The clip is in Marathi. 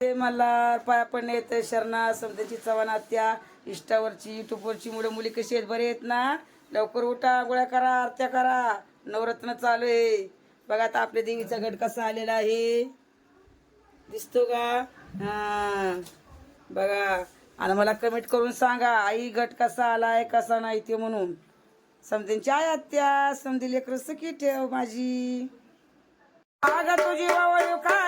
ते मला पाया येत येते शरणा समजायची चव्हाण आत्या इष्टावरची युट्यूबवरची मुलं मुली कशी आहेत? बरे आहेत ना? लवकर उठा गोळ्या करा आरत्या करा. नवरत्न चालू आहे. बघा आता आपल्या देवीचा गट कसा आलेला आहे. दिसतो का? हा. बघा. आणि मला कमेंट करून सांगा आई गट कसा आलाय कसा नाही ते म्हणून. समजेनची आई आत्या समधी लेकर सखी ठेव माझी. अगं तुझी वावळ काय